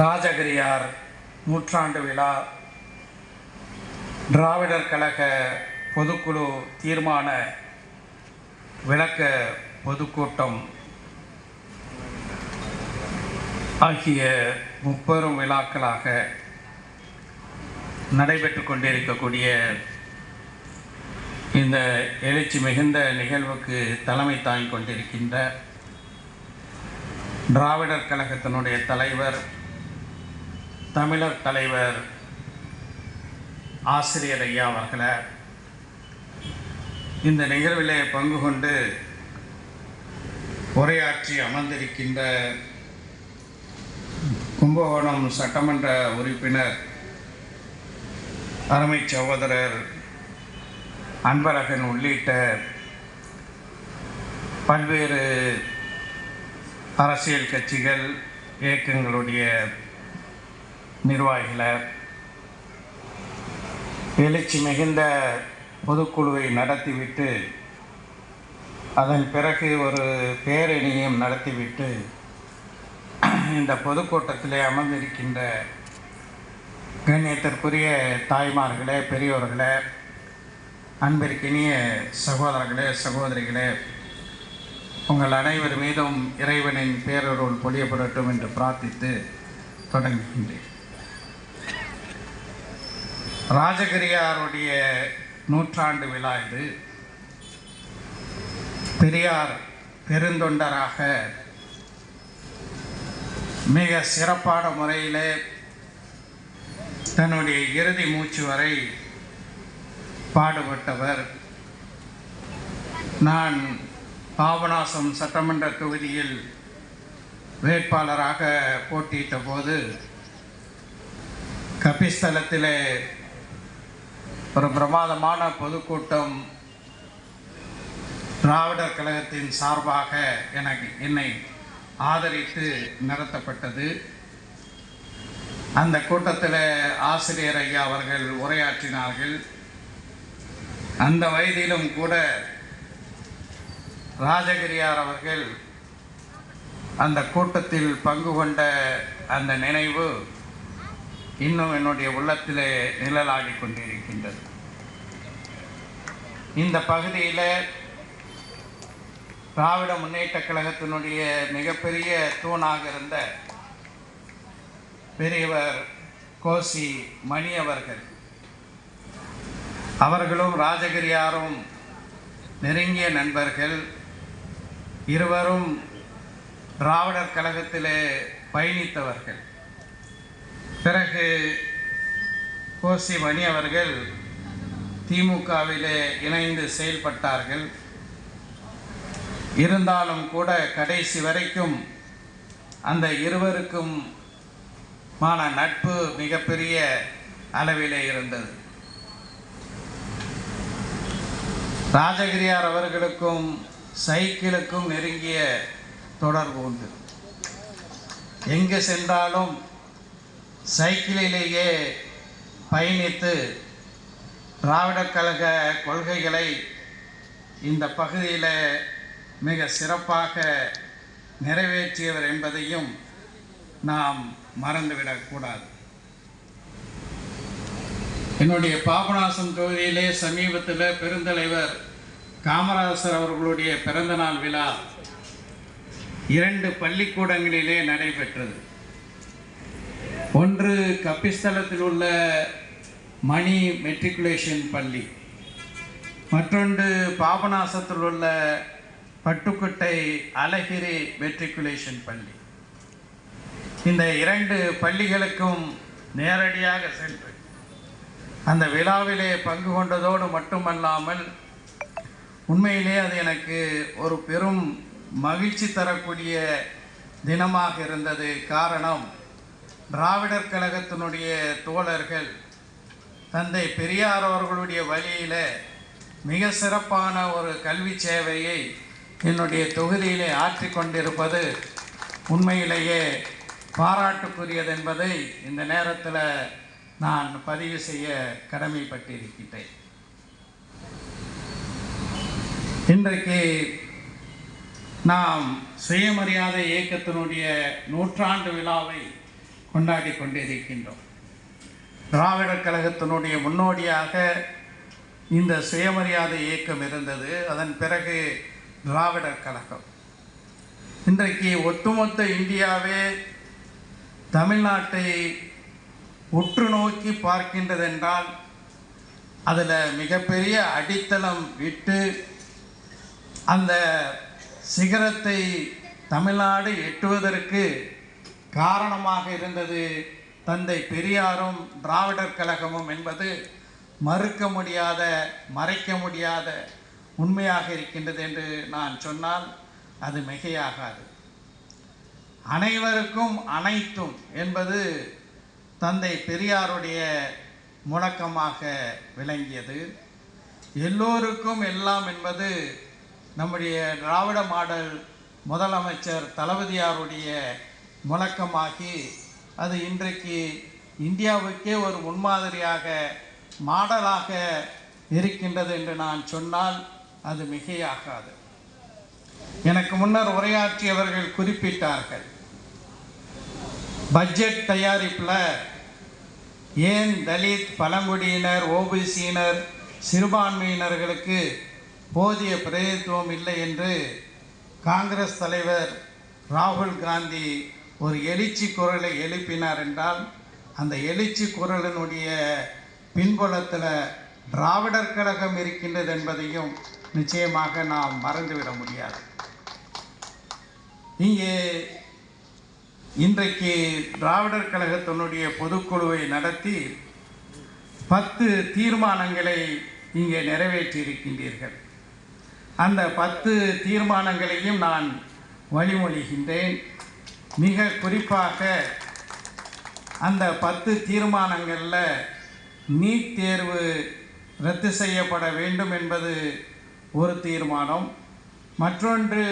ராஜகிரியார் நூற்றாண்டு விழா. திராவிடர் கழக பொதுக்குழு தீர்மான விளக்க பொதுக்கூட்டம் ஆகிய முப்பெரும் விழாக்களாக நடைபெற்று கொண்டிருக்கக்கூடிய இந்த எழுச்சி மிகுந்த நிகழ்வுக்கு தலைமை தாங்கிக் கொண்டிருக்கின்ற திராவிடர் கழகத்தினுடைய தலைவர் தமிழர் தலைவர் ஆசிரியர் ஐயா அவர்களை இந்த நிகழ்விலே பங்கு கொண்டு உரையாற்றி அமர்ந்திருக்கின்ற கும்பகோணம் சட்டமன்ற உறுப்பினர் அருமை சகோதரர் அன்பழகன் உள்ளிட்ட பல்வேறு அரசியல் கட்சிகள் இயக்கங்களுடைய நிர்வாகிகளை. எழுச்சி மிகுந்த பொதுக்குழுவை நடத்திவிட்டு அதன் பிறகு ஒரு பேரணியும் நடத்திவிட்டு இந்த பொதுக்கூட்டத்திலே அமர்ந்திருக்கின்ற கண்ணியத்திற்குரிய தாய்மார்களே பெரியோர்களே அன்பிற்கினிய சகோதரர்களே சகோதரிகளே உங்கள் அனைவர் மீதும் இறைவனின் பேரொருள் பொழியப்படட்டும் என்று பிரார்த்தித்து தொடங்குகின்றேன். ராஜகிரியாருடைய நூற்றாண்டு விழா இது. பெரியார் பெருந்தொண்டராக மிக சிறப்பான முறையிலே தன்னுடைய இறுதி மூச்சு வரை பாடுபட்டவர். நான் பாபநாசம் சட்டமன்ற தொகுதியில் வேட்பாளராக போட்டியிட்ட போது கபிஸ்தலத்திலே ஒரு பிரமாதமான பொதுக்கூட்டம் திராவிடர் கழகத்தின் சார்பாக எனக்கு என்னை ஆதரித்து நடத்தப்பட்டது. அந்த கூட்டத்தில் ஆசிரியர் ஐயா அவர்கள் உரையாற்றினார்கள். அந்த வயதிலும் கூட ராஜகிரியார் அவர்கள் அந்த கூட்டத்தில் பங்கு கொண்ட அந்த நினைவு இன்னும் என்னுடைய உள்ளத்திலே நிழலாடி கொண்டிருக்கின்றது. இந்த பகுதியில் திராவிட முன்னேற்ற கழகத்தினுடைய மிகப்பெரிய தூணாக இருந்த பெரியவர் கோசி மணி அவர்கள் அவர்களும் ராஜகிரியாரும் நெருங்கிய நண்பர்கள். இருவரும் திராவிடர் கழகத்திலே பயணித்தவர்கள். பிறகு கோசி மணி அவர்கள் திமுகவிலே இணைந்து செயல்பட்டார்கள். இருந்தாலும் கூட கடைசி வரைக்கும் அந்த இருவருக்கும் மான நட்பு மிகப்பெரிய அளவிலே இருந்தது. ராஜகிரியார் அவர்களுக்கும் சைக்கிளுக்கும் நெருங்கிய தொடர்பு உண்டு. எங்கு சென்றாலும் சைக்கிளிலேயே பயணித்து திராவிடக் கழக கொள்கைகளை இந்த பகுதியில் மிக சிறப்பாக நிறைவேற்றியவர் என்பதையும் நாம் மறந்துவிடக்கூடாது என்னுடைய பாபநாசம் தொகுதியிலே சமீபத்தில் பெருந்தலைவர் காமராசர் அவர்களுடைய பிறந்தநாள் விழா இரண்டு பள்ளிக்கூடங்களிலே நடைபெற்றது. ஒன்று கப்பிஸ்தலத்தில் உள்ள மணி மெட்ரிகுலேஷன் பள்ளி. மற்றொன்று பாபநாசத்தில் உள்ள பட்டுக்கோட்டை அழகிரி மெட்ரிகுலேஷன் பள்ளி. இந்த இரண்டு பள்ளிகளுக்கும் நேரடியாக சென்று அந்த விழாவிலே பங்கு கொண்டதோடு மட்டுமல்லாமல் உண்மையிலே அது எனக்கு ஒரு பெரும் மகிழ்ச்சி தரக்கூடிய தினமாக இருந்தது. காரணம் திராவிடர் கழகத்தினுடைய தோழர்கள் தந்தை பெரியார் அவர்களுடைய வழியில் மிக சிறப்பான ஒரு கல்வி சேவையை என்னுடைய தொகுதியிலே ஆற்றி கொண்டிருப்பது உண்மையிலேயே பாராட்டுக்குரியது என்பதை இந்த நேரத்தில் நான் பதிவு செய்ய கடமைப்பட்டிருக்கிறேன் இன்றைக்கு நாம் சுயமரியாதை இயக்கத்தினுடைய நூற்றாண்டு விழாவை கொண்டாடி கொண்டிருக்கின்றோம் திராவிடர் கழகத்தினுடைய முன்னோடியாக இந்த சுயமரியாதை இயக்கம் இருந்தது. அதன் பிறகு திராவிடர் கழகம். இன்றைக்கு ஒட்டுமொத்த இந்தியாவே தமிழ்நாட்டை உற்று நோக்கி பார்க்கின்றதென்றால் அதில் மிகப்பெரிய அடித்தளம் விட்டு அந்த சிகரத்தை தமிழ்நாடு எட்டுவதற்கு காரணமாக இருந்தது தந்தை பெரியாரும் திராவிடர் கழகமும் என்பது மறுக்க முடியாத மறைக்க முடியாத உண்மையாக இருக்கின்றது என்று நான் சொன்னால் அது மிகையாகாது. அனைவருக்கும் அனைத்தும் என்பது தந்தை பெரியாருடைய முழக்கமாக விளங்கியது. எல்லோருக்கும் எல்லாம் என்பது நம்முடைய திராவிட மாடல் முதலமைச்சர் தளபதியாருடைய முழக்கமாகி அது இன்றைக்கு இந்தியாவுக்கே ஒரு முன்மாதிரியாக மாடலாக இருக்கின்றது என்று நான் சொன்னால் அது மிகையாகாது. எனக்கு முன்னர் உரையாற்றியவர்கள் குறிப்பிட்டார்கள் பட்ஜெட் தயாரிப்பில் ஏன் தலித் பழங்குடியினர் ஓபிசியினர் சிறுபான்மையினர்களுக்கு போதிய பிரதித்துவம் இல்லை? என்று காங்கிரஸ் தலைவர் ராகுல் காந்தி ஒரு எழுச்சி குரலை எழுப்பினார் என்றால் அந்த எழுச்சி குரலினுடைய பின்புலத்தில் திராவிடர் கழகம் இருக்கின்றது என்பதையும் நிச்சயமாக நாம் மறந்துவிட முடியாது. இங்கே இன்றைக்கு திராவிடர் கழகத்தினுடைய பொதுக்குழுவை நடத்தி பத்து தீர்மானங்களை இங்கே நிறைவேற்றி இருக்கின்றீர்கள் அந்த பத்து தீர்மானங்களையும் நான் வழிமொழிகின்றேன். மிக குறிப்பாக அந்த பத்து தீர்மானங்களில் நீட் தேர்வு ரத்து செய்யப்பட வேண்டும் என்பது ஒரு தீர்மானம். மற்றொன்று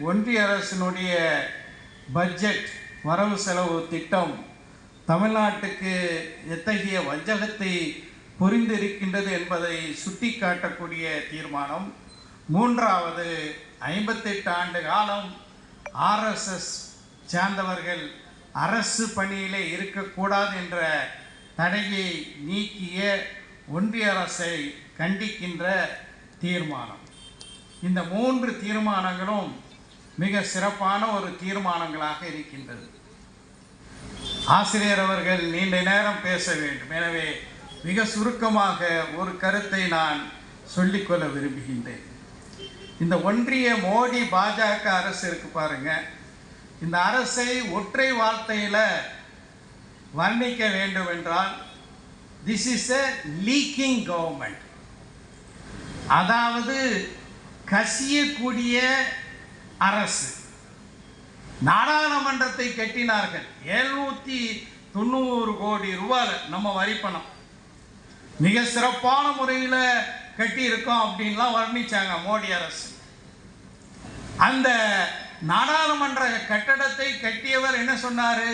ஒன்றிய அரசினுடைய பட்ஜெட் வரவு செலவு திட்டம் தமிழ்நாட்டுக்கு எத்தகைய வஞ்சகத்தை புரிந்திருக்கின்றது என்பதை சுட்டிக்காட்டக்கூடிய தீர்மானம். மூன்றாவது ஐம்பத்தெட்டு ஆண்டு காலம் ஆர்எஸ்எஸ் சார்ந்தவர்கள் அரசு பணியிலே இருக்கக்கூடாது என்ற தடையை நீக்கிய ஒன்றிய அரசை கண்டிக்கின்ற தீர்மானம். இந்த மூன்று தீர்மானங்களும் மிக சிறப்பான ஒரு தீர்மானங்களாக இருக்கின்றது. ஆசிரியர் அவர்கள் நீண்ட நேரம் பேச வேண்டும். எனவே மிக சுருக்கமாக ஒரு கருத்தை நான் சொல்லிக்கொள்ள விரும்புகின்றேன். இந்த ஒன்றிய மோடி பாஜக அரசு இருக்கு பாருங்கள் இந்த அரசை ஒற்றை வார்த்தையில் வர்ணிக்க வேண்டும் என்றால் this is a leaking government அதாவது கசியக்கூடிய அரசு. நாடாளுமன்றத்தை கட்டினார்கள். எழுநூற்றி தொண்ணூறு கோடி ரூபாய் நம்ம வரிப்பணம் மிக சிறப்பான முறையில் கட்டியிருக்கோம் அப்படின்லாம் வர்ணிச்சாங்க மோடி அரசு. அந்த நாடாளுமன்ற கட்டடத்தை கட்டியவர் என்ன சொன்னார்?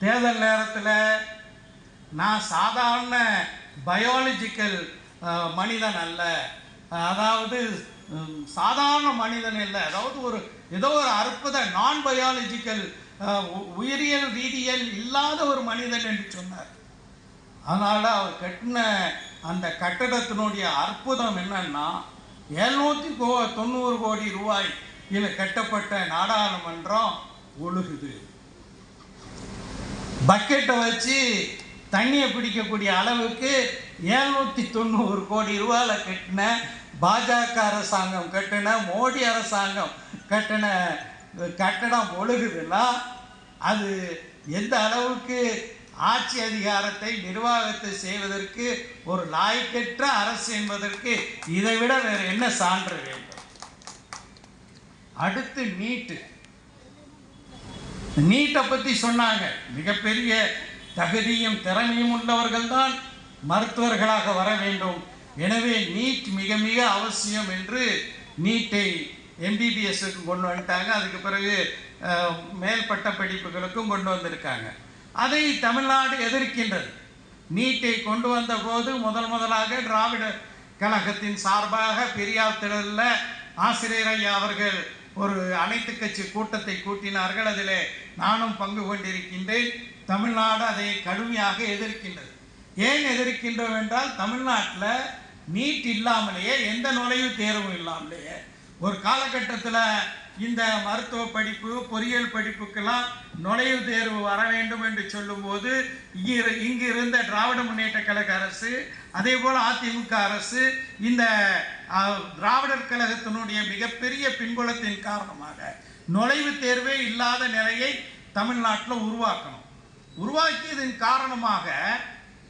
தேர்தல் நேரத்தில் நான் சாதாரண பயாலஜிக்கல் மனிதன் அல்ல. அதாவது சாதாரண மனிதன் இல்லை. அதாவது ஒரு ஏதோ ஒரு அற்புத நான் பயாலஜிக்கல் உயிரியல் ரீதியல் இல்லாத ஒரு மனிதன் என்று சொன்னார். அதனால் அவர் கட்டின அந்த கட்டடத்தினுடைய அற்புதம் என்னன்னா எழுநூற்றி கோ தொண்ணூறு கோடி ரூபாய் இதில் கட்டப்பட்ட நாடாளுமன்றம் ஒழுகுது. பக்கெட்டை வச்சு தண்ணியை பிடிக்கக்கூடிய அளவுக்கு ஏழ்நூற்றி தொண்ணூறு கோடி ரூபாயில் கட்டின பாஜக அரசாங்கம் கட்டின மோடி அரசாங்கம் கட்டின கட்டடம் ஒழுகுதுன்னா அது எந்த அளவுக்கு ஆட்சி அதிகாரத்தை நிர்வாகத்தை செய்வதற்கு ஒரு லாய்க்கற்ற அரசு என்பதற்கு இதைவிட வேறு என்ன சான்று வேண்டும்? அடுத்து நீட்டு. நீட்டை பற்றி சொன்னாங்க. மிகப்பெரிய தகுதியும் திறமையும் உள்ளவர்கள் தான் மருத்துவர்களாக வர வேண்டும். எனவே நீட் மிக மிக அவசியம் என்று நீட்டை எம்பிபிஎஸ்க்கு கொண்டு வந்துட்டாங்க. அதுக்கு பிறகு மேல்பட்ட மேல் பட்ட படிப்புகளுக்கும் கொண்டு வந்திருக்காங்க. அதை தமிழ்நாடு எதிர்க்கின்றது. நீட்டை கொண்டு வந்த போது முதல் முதலாக திராவிட கழகத்தின் சார்பாக பெரியார் திடலில் ஆசிரியர் ஐயா அவர்கள் ஒரு அனைத்து கட்சி கூட்டத்தை கூட்டினார்கள். அதில் நானும் பங்கு கொண்டிருக்கின்றேன். தமிழ்நாடு அதை கடுமையாக எதிர்க்கின்றது. ஏன் எதிர்க்கின்றோம் என்றால் தமிழ்நாட்டில் நீட் இல்லாமலேயே எந்த நுழைவுத் தேர்வும் இல்லாமலேயே ஒரு காலகட்டத்தில் இந்த மருத்துவ படிப்பு பொறியியல் படிப்புக்கெல்லாம் நுழைவுத் தேர்வு வர வேண்டும் என்று சொல்லும்போது இங்கு இங்கு இருந்த திராவிட முன்னேற்ற கழக அரசு அதே போல் அதிமுக அரசு இந்த திராவிடர் கழகத்தினுடைய மிகப்பெரிய பின்புலத்தின் காரணமாக நுழைவுத் தேர்வே இல்லாத நிலையை தமிழ்நாட்டில் உருவாக்கணும். உருவாக்கியதன் காரணமாக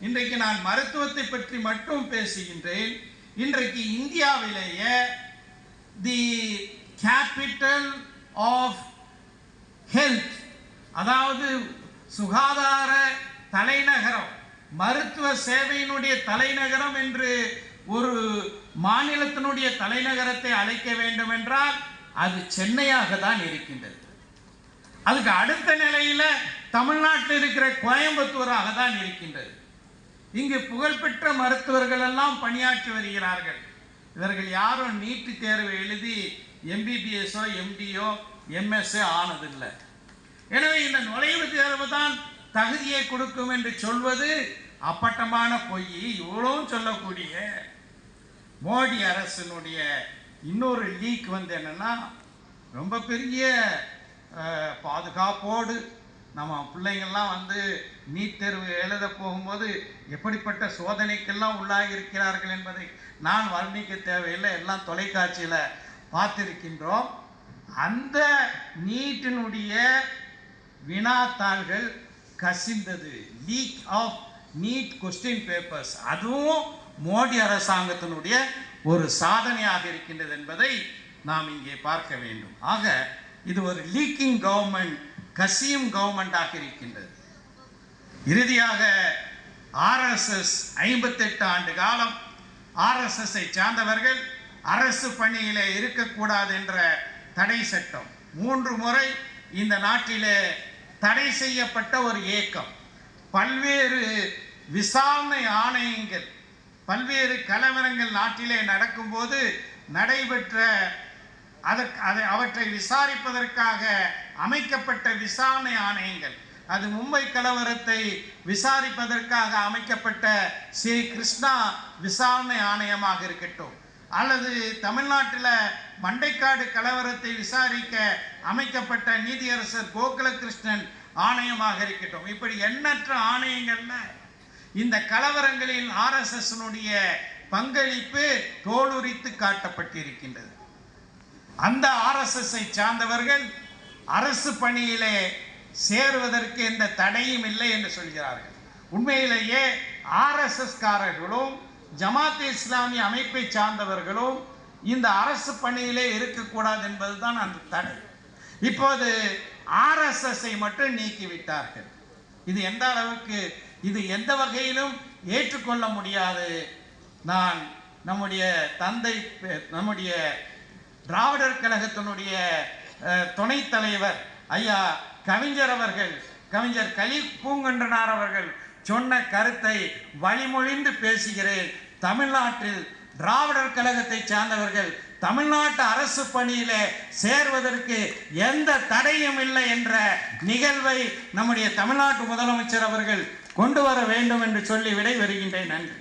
இன்றைக்கு நான் மருத்துவத்தை பற்றி மட்டும் பேசுகின்றேன். இன்றைக்கு இந்தியாவிலேயே தி கேபிட்டல் ஆஃப் ஹெல்த் அதாவது சுகாதார தலைநகரம் மருத்துவ சேவையினுடைய தலைநகரம் என்று ஒரு மாநிலத்தினுடைய தலைநகரத்தை அழைக்க வேண்டும் என்றால் அது சென்னையாக தான் இருக்கின்றது. அதுக்கு அடுத்த நிலையில தமிழ்நாட்டில் இருக்கிற கோயம்புத்தூராக தான் இருக்கின்றது. இங்கு புகழ்பெற்ற மருத்துவர்கள் எல்லாம் பணியாற்றி வருகிறார்கள். இவர்கள் யாரும் நீட்டு தேர்வு எழுதி எம்பிபிஎஸோ எம்பியோ எம்எஸ்ஓ ஆனதில்லை. எனவே இந்த நுழைவுத் தேர்வு தான் தகுதியை கொடுக்கும் என்று சொல்வது அப்பட்டமான பொய். இவ்வளவும் சொல்லக்கூடிய மோடி அரசினுடைய இன்னொரு லீக் வந்து என்னென்னா ரொம்ப பெரிய பாதுகாப்போடு நம்ம பிள்ளைங்கள்லாம் வந்து நீட் தேர்வு எழுத போகும்போது எப்படிப்பட்ட சோதனைக்கெல்லாம் உள்ளாகி இருக்கிறார்கள் என்பதை நான் வர்ணிக்க தேவையில்லை. எல்லாம் தொலைக்காட்சியில் பார்த்திருக்கின்றோம். அந்த நீட்டினுடைய வினாத்தாள்கள் கசிந்தது. Leak of NEET question papers அதுவும் மோடி அரசாங்கத்தினுடைய ஒரு சாதனையாக இருக்கின்றது என்பதை நாம் இங்கே பார்க்க வேண்டும். ஆக இது ஒரு லீக்கிங் கவர்மெண்ட் கசியும் கவர்மெண்டாக இருக்கின்றது. இறுதியாக ஆர்எஸ்எஸ் ஐம்பத்தெட்டு ஆண்டு காலம் ஆர்எஸ்எஸ்ஐ சார்ந்தவர்கள் அரசு பணியிலே இருக்கக்கூடாது என்ற தடை சட்டம். மூன்று முறை இந்த நாட்டிலே தடை செய்யப்பட்ட ஒரு இயக்கம் பல்வேறு விசாரணை ஆணையங்கள் பல்வேறு கலவரங்கள் நாட்டிலே நடக்கும்போது நடைபெற்ற அதற்கு அதை அவற்றை விசாரிப்பதற்காக அமைக்கப்பட்ட விசாரணை ஆணையங்கள். அது மும்பை கலவரத்தை விசாரிப்பதற்காக அமைக்கப்பட்ட ஸ்ரீ கிருஷ்ணா விசாரணை ஆணையமாக இருக்கட்டும். அல்லது தமிழ்நாட்டில் மண்டைக்காடு கலவரத்தை விசாரிக்க அமைக்கப்பட்ட நீதியரசர் கோகுலகிருஷ்ணன் ஆணையமாக இருக்கட்டும். இப்படி எண்ணற்ற ஆணையங்கள்ல இந்த கலவரங்களில் ஆர்எஸ்எஸ்னுடைய பங்களிப்பு தோலுரித்து காட்டப்பட்டிருக்கின்றது. அந்த ஆர்எஸ்எஸ்ஐ சார்ந்தவர்கள் அரசு பணியிலே சேருவதற்கு எந்த தடையும் இல்லை என்று சொல்கிறார்கள். உண்மையிலேயே ஆர்எஸ்எஸ்காரர்களும் காரர்களும் ஜமாத் இஸ்லாமிய அமைப்பை சார்ந்தவர்களும் இந்த அரசு பணியிலே இருக்கக்கூடாது என்பதுதான் அந்த தடை. இப்போது ஆர்எஸ்எஸ்ஐ மட்டும் நீக்கிவிட்டார்கள். இது எந்த அளவுக்கு இது எந்த வகையிலும் ஏற்றுக்கொள்ள முடியாது. நான் நம்முடைய தந்தை பெ- நம்முடைய திராவிடர் கழகத்தினுடைய துணைத் தலைவர் ஐயா கவிஞர் அவர்கள் கவிஞர் கலி பூங்கன்றனார் அவர்கள் சொன்ன கருத்தை வழிமொழிந்து பேசுகிறேன். தமிழ்நாட்டில் திராவிடர் கழகத்தை சார்ந்தவர்கள் தமிழ்நாட்டு அரசு பணியில சேர்வதற்கு எந்த தடையும் இல்லை என்ற நிகழ்வை நம்முடைய தமிழ்நாட்டு முதலமைச்சர் அவர்கள் கொண்டு வர வேண்டும் என்று சொல்லி விடை வருகின்றேன் நன்றி.